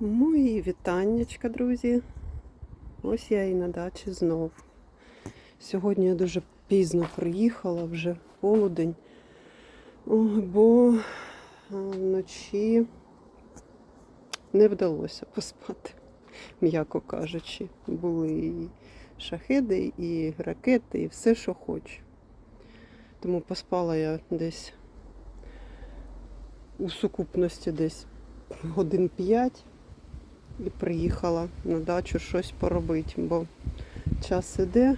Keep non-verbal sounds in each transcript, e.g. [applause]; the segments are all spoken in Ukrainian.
Мої вітаннячка, друзі. Ось я і на дачі знов. Сьогодні я дуже пізно приїхала, вже полудень, бо вночі не вдалося поспати, м'яко кажучи. Були і шахеди, і ракети, і все, що хочу. Тому поспала я десь у сукупності десь годин 5 і приїхала на дачу щось поробити, бо час іде.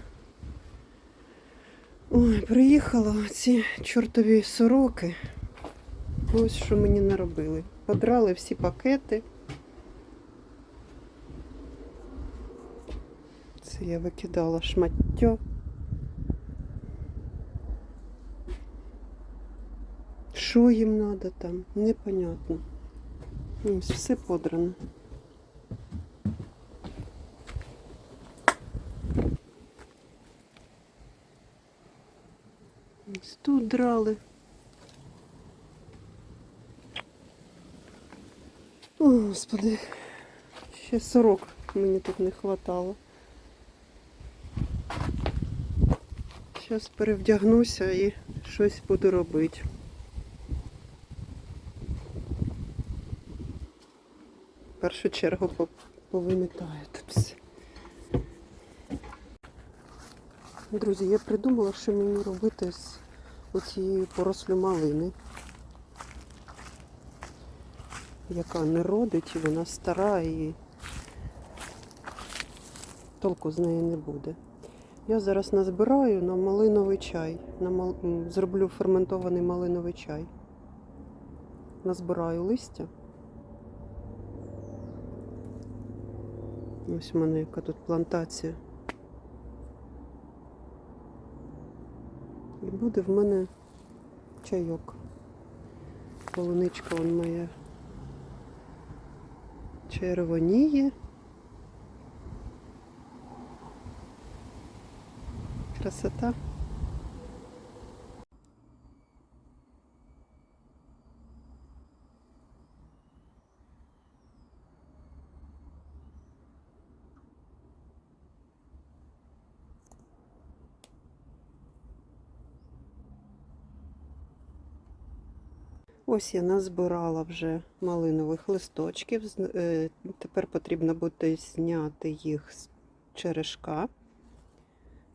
Ой, приїхала ці чортові сороки. Ось що мені наробили. Подрали всі пакети. Це я викидала шмаття. Що їм треба там? Непонятно. Ось все подрано. Ось тут драли. О, Господи, ще сорок мені тут не хватало. Зараз перевдягнуся і щось буду робити. В першу чергу повимітаю тут все. Друзі, я придумала, що мені робити з оцією порослю малини, яка не родить, і вона стара і толку з неї не буде. Я зараз назбираю на малиновий чай. На мал... Зроблю ферментований малиновий чай. Назбираю листя. Ось у мене яка тут плантація. Буде в мене чайок. Полуничка вон моя червоніє. Красота. Ось я назбирала вже малинових листочків. Е, Тепер потрібно буде зняти їх з черешка,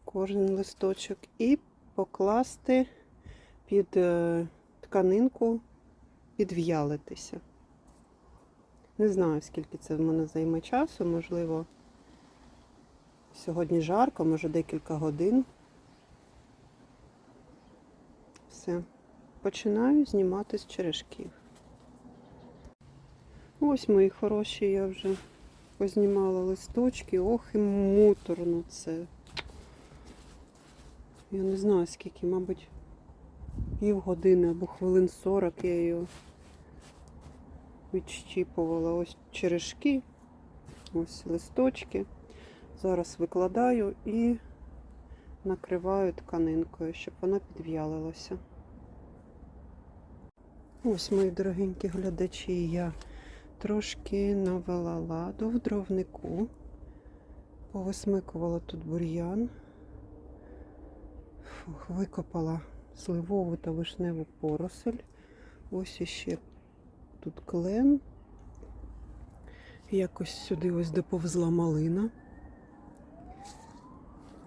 кожен листочок, і покласти під е, тканинку, підв'ялитися. Не знаю, скільки це в мене займе часу, можливо, сьогодні жарко, може декілька годин. Все. Починаю знімати з черешків. Ось мої хороші, я вже познімала листочки. Ох, і муторно це. Я не знаю скільки, мабуть, півгодини або хвилин 40 я її відщіпувала. Ось черешки, ось листочки. Зараз викладаю і накриваю тканинкою, щоб вона підв'ялилася. Ось, мої дорогенькі глядачі, я трошки навела ладу в дровнику, повисмикувала тут бур'ян, викопала сливову та вишневу поросель. Ось іще тут клен. Якось сюди ось доповзла малина.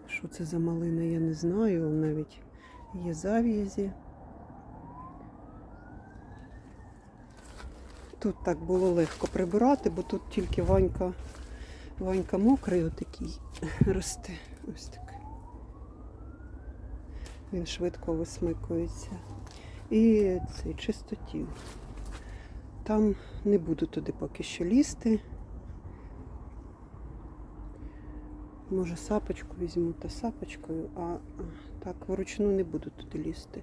Що це за малина, я не знаю, навіть є зав'язі. Тут так було легко прибирати, бо тут тільки Ванька, Ванька мокрий отакий [laughs] росте. Ось такий. Він швидко висмикується. І цей чистотів. Там не буду туди поки що лізти. Може сапочку візьму та сапочкою, а, так вручну не буду туди лізти.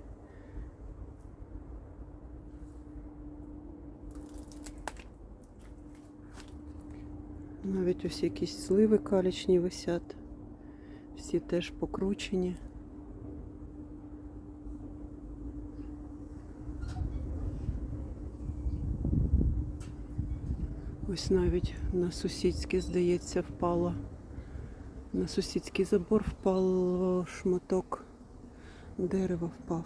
Навіть ось якісь сливи калічні висять. Всі теж покручені. Ось навіть на сусідське, здається, впала. На сусідський забор впав шматок дерева впав.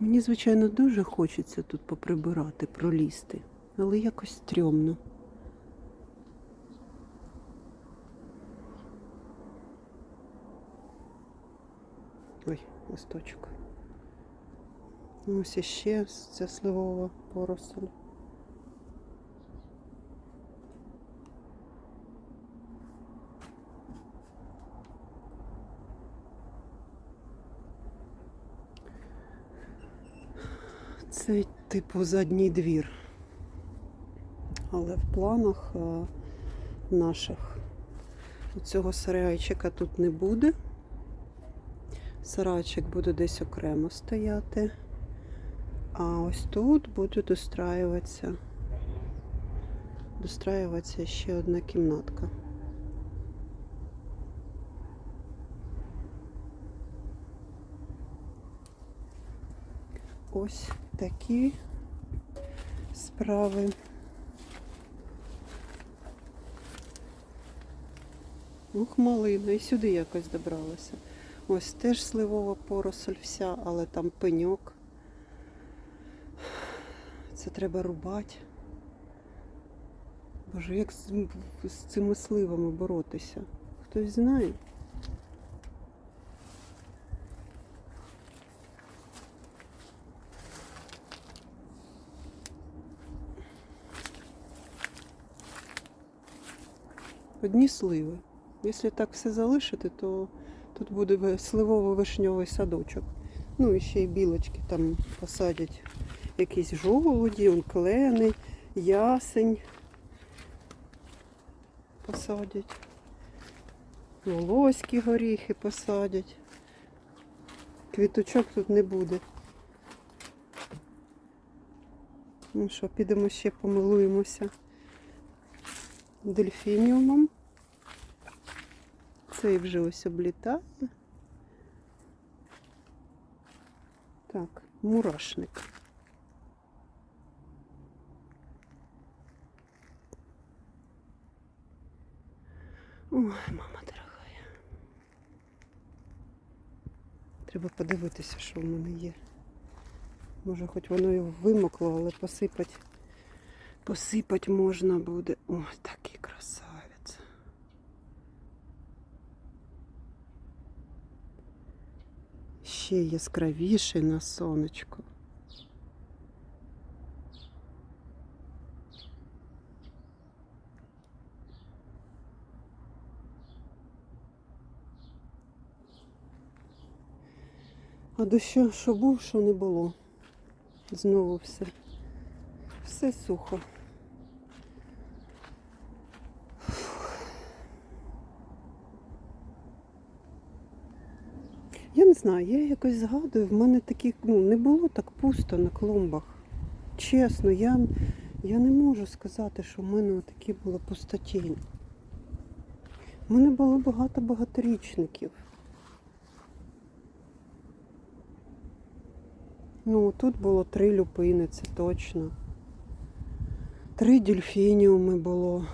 Мені, звичайно, дуже хочеться тут поприбирати, пролізти, але якось стрьомно. Ой, листочок. Ось іще ця сливова поросль. Це типу задній двір. Але в планах е, наших цього сарайчика тут не буде. Сарайчик буде десь окремо стояти. А ось тут буде достраюватися. Достраюватися ще одна кімнатка. Ось такі справи. Ух, малина, і сюди якось добралася. Ось теж сливова поросль вся, але там пеньок. Це треба рубати. Боже, як з, з цими сливами боротися? Хтось знає? Одні сливи. Якщо так все залишити, то тут буде сливово-вишньовий садочок. Ну і ще й білочки там посадять якісь жолуді, он клени, ясень посадять. Волоські горіхи посадять. Квіточок тут не буде. Ну що, підемо ще помилуємося дельфініумом. Цей вже ось облітає. Так, мурашник. Ой, мама дорогая. Треба подивитися, що в мене є. Може, хоч воно і вимокло, але посипать, посипать можна буде. О, такий красавець. Ще яскравіший на сонечку. А дощу, що був, що не було. Знову все. Все сухо. Я не знаю, я якось згадую, в мене такі, ну, не було так пусто на клумбах. Чесно, я, я не можу сказати, що в мене такі було пустотінь. У мене було багато багаторічників. Ну, тут було три люпини, це точно. Три дельфініуми було.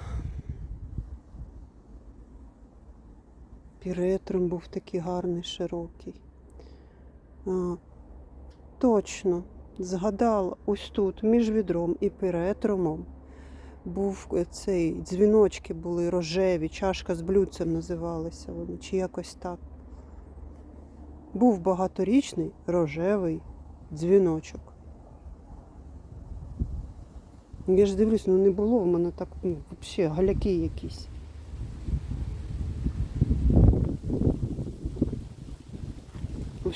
Піретрум був такий гарний, широкий. А, точно, згадала, ось тут, між відром і піретрумом був е, цей, дзвіночки були рожеві, чашка з блюдцем називалися вони, чи якось так. Був багаторічний рожевий дзвіночок. Я ж дивлюсь, ну не було в мене так, ну, взагалі галяки якісь.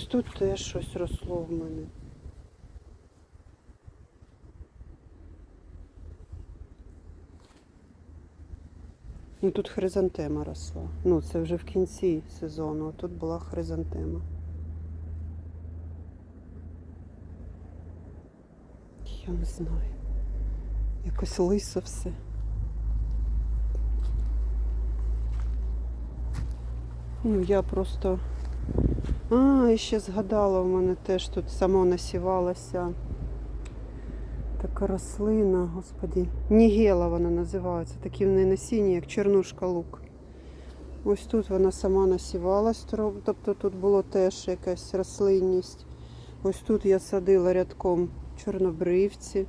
Ось тут теж щось росло в мене. Ну тут хризантема росла. Ну, це вже в кінці сезону, а тут була хризантема. Я не знаю. Якось лисо все. Ну, я просто. А, і ще згадала, в мене теж тут само насівалася Така рослина, господі. Нігела вона називається. Такі в неї насіння, як чернушка лук. Ось тут вона сама насівалась, тобто тут було теж якась рослинність. Ось тут я садила рядком чорнобривці.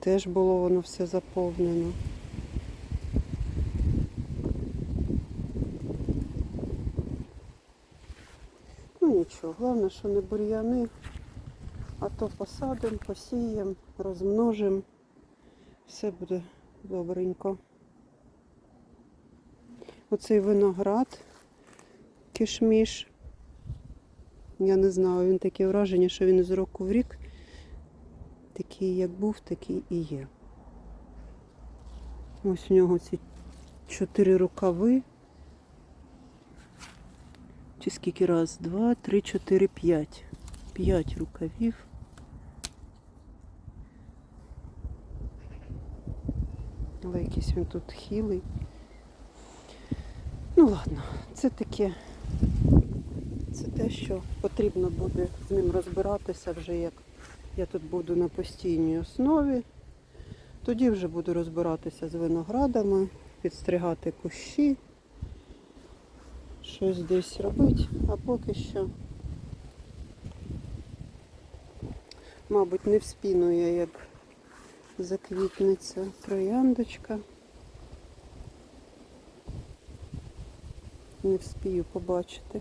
Теж було воно все заповнено. Ну нічого, головне, що не бур'яни, а то посадимо, посіємо, розмножимо. Все буде добренько. Оцей виноград, кишміш. Я не знаю, він таке враження, що він з року в рік такий, як був, такий і є. Ось у нього ці чотири рукави. Чи скільки раз? Два, три, чотири, п'ять. П'ять рукавів. Але якийсь він тут хилий. Ну ладно, це таке. Це те, що потрібно буде з ним розбиратися вже як я тут буду на постійній основі. Тоді вже буду розбиратися з виноградами, підстригати кущі, щось десь робити, а поки що, мабуть, не вспіну я як заквітниця трояндочка. Не вспію побачити.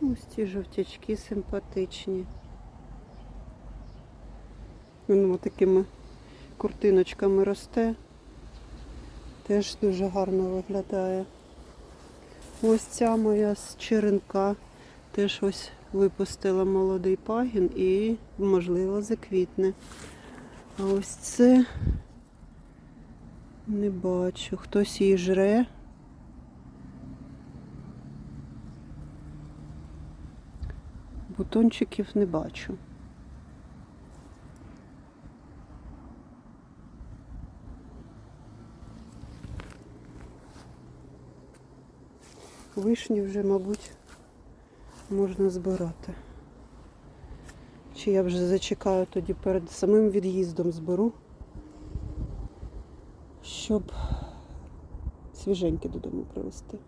Ось ці жовтячки симпатичні. Він такими куртиночками росте. Теж дуже гарно виглядає. Ось ця моя з черенка теж ось випустила молодий пагін і, можливо, заквітне. А ось це не бачу. Хтось її жре. Бутончиків не бачу. Вишні вже, мабуть, можна збирати. Чи я вже зачекаю тоді перед самим від'їздом зберу, щоб свіженькі додому привезти.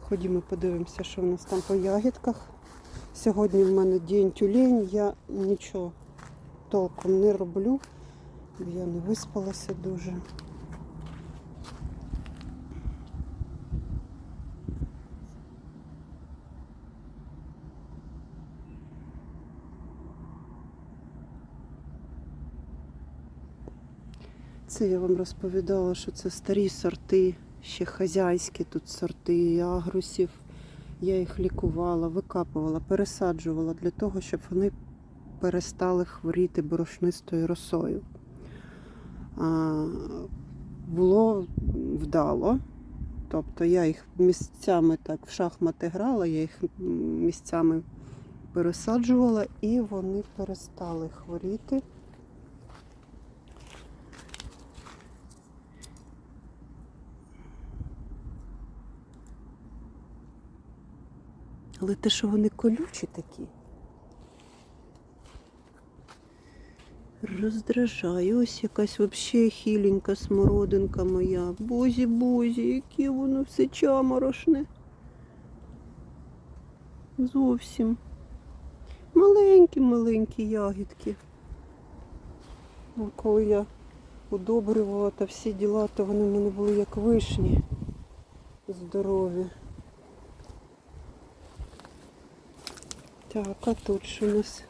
Ходімо, подивимося, що в нас там по ягідках. Сьогодні в мене день тюлень, я нічого толком не роблю, я не виспалася дуже. Це я вам розповідала, що це старі сорти, ще хазяйські тут сорти агрусів. Я їх лікувала, викапувала, пересаджувала для того, щоб вони перестали хворіти борошнистою росою. А, було вдало. Тобто я їх місцями так в шахмати грала, я їх місцями пересаджувала і вони перестали хворіти. Але те, що вони колючі такі, роздражає. Ось якась взагалі хіленька смородинка моя. Бозі, бозі, яке воно все чаморошне. Зовсім. Маленькі-маленькі ягідки. Ну, коли я удобрювала та всі діла, то вони в мене були як вишні. Здорові. Так, а тут що у нас?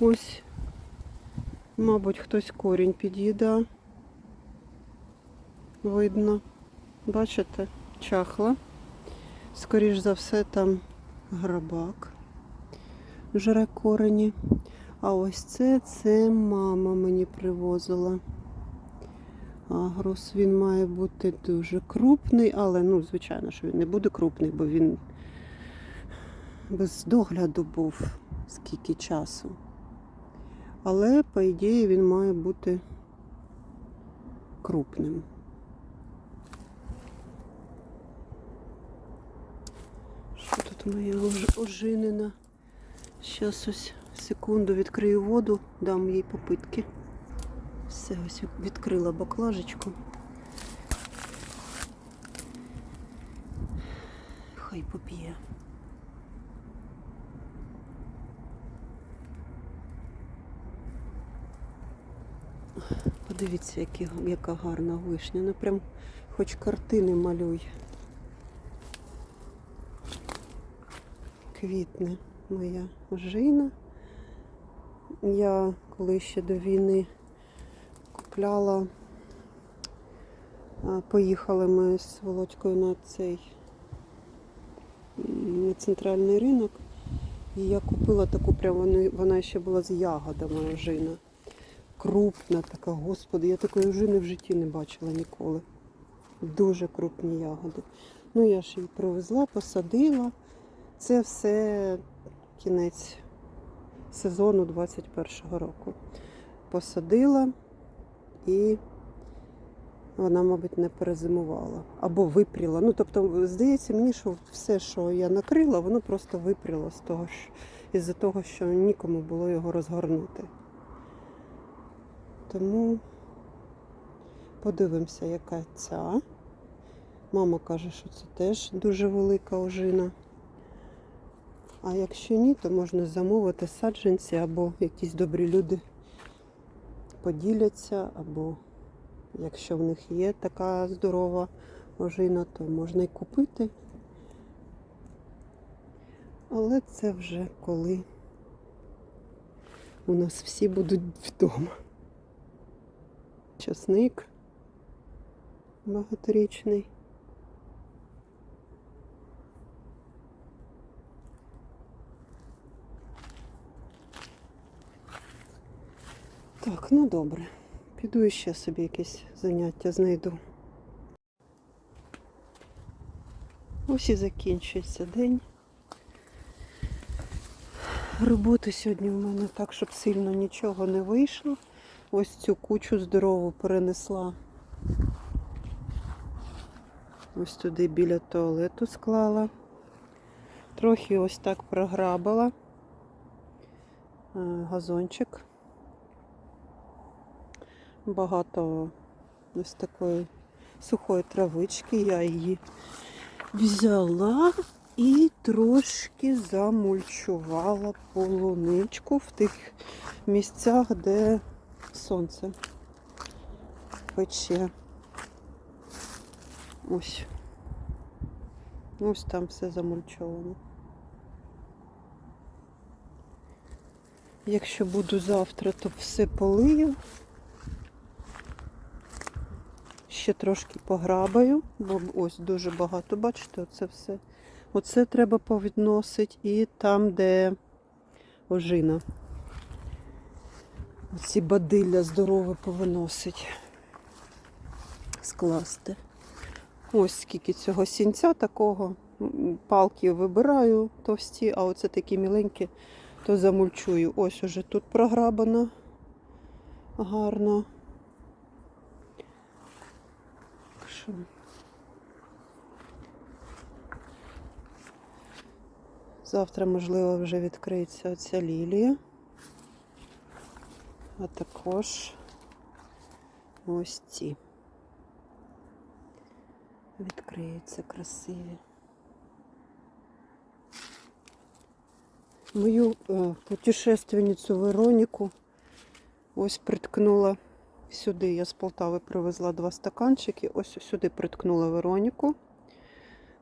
Ось, мабуть, хтось корінь під'їда. Видно. Бачите, чахла. Скоріш за все, там грабак жре корені. А ось це, це мама мені привозила. Агрус, він має бути дуже крупний, але, ну, звичайно, що він не буде крупний, бо він без догляду був скільки часу. Але, по ідеї, він має бути крупним. Що тут моя ож- ожинена? Щас ось секунду відкрию воду, дам їй попитки. Все, ось відкрила баклажечку. Хай поп'є. Подивіться, які, яка гарна вишня. Ну прям хоч картини малюй. Квітне моя ожина. Я коли ще до війни купляла, поїхали ми з Володькою на цей на центральний ринок. І я купила таку, прям вона ще була з ягодами ожина. Крупна така, господи, я такої ожини в житті не бачила ніколи. Дуже крупні ягоди. Ну, я ж її привезла, посадила. Це все кінець сезону 21-го року. Посадила і вона, мабуть, не перезимувала. Або випріла. Ну, тобто, здається мені, що все, що я накрила, воно просто випріло з того, що, із-за того, що нікому було його розгорнути. Тому подивимося, яка ця. Мама каже, що це теж дуже велика ожина. А якщо ні, то можна замовити саджанці або якісь добрі люди поділяться, або якщо в них є така здорова ожина, то можна й купити. Але це вже коли у нас всі будуть вдома. Часник багаторічний. Так, ну добре. Піду іще собі якесь заняття знайду. Ось і закінчується день. Роботи сьогодні в мене так, щоб сильно нічого не вийшло. Ось цю кучу здорову перенесла. Ось туди біля туалету склала. Трохи ось так програбила е, газончик. Багато ось такої сухої травички. Я її взяла і трошки замульчувала полуничку в тих місцях, де сонце пече. Ось. Ось там все замульчовано. Якщо буду завтра, то все полию. Ще трошки пограбаю, бо ось дуже багато, бачите, оце все. Оце треба повідносити і там, де ожина. Оці бадилля здорове повиносить. Скласти. Ось скільки цього сінця такого. Палки вибираю товсті, а оце такі міленькі, то замульчую. Ось уже тут програбано гарно. Що Завтра, можливо, вже відкриється оця лілія. А також ось ці. Відкриються красиві. Мою е, путешественницю Вероніку ось приткнула сюди. Я з Полтави привезла два стаканчики. Ось сюди приткнула Вероніку.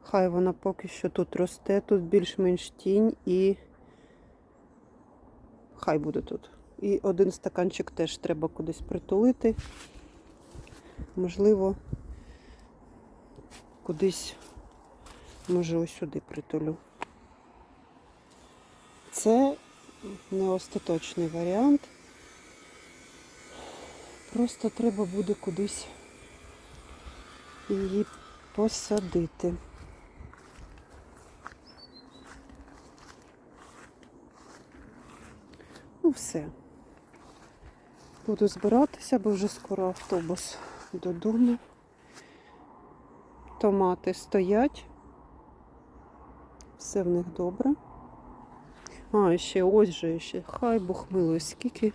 Хай вона поки що тут росте, тут більш-менш тінь і хай буде тут. І один стаканчик теж треба кудись притулити. Можливо, кудись, може, ось сюди притулю. Це не остаточний варіант. Просто треба буде кудись її посадити. Ну все. Буду збиратися, бо вже скоро автобус додому. Томати стоять. Все в них добре. А, ще ось же ще. Хай Бог милує, скільки,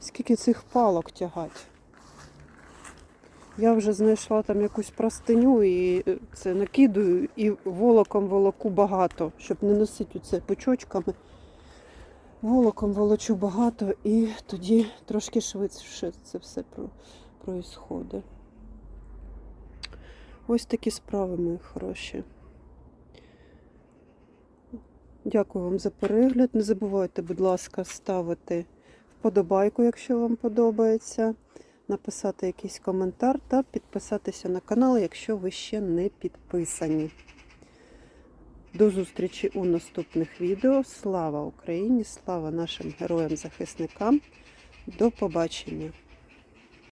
скільки цих палок тягать. Я вже знайшла там якусь простиню і е, це накидую і волоком волоку багато, щоб не носити оце пучочками. Волоком волочу багато і тоді трошки швидше це все про- проїсходить. Ось такі справи, мої хороші. Дякую вам за перегляд. Не забувайте, будь ласка, ставити вподобайку, якщо вам подобається, написати якийсь коментар та підписатися на канал, якщо ви ще не підписані. До зустрічі у наступних відео. Слава Україні! Слава нашим героям-захисникам! До побачення!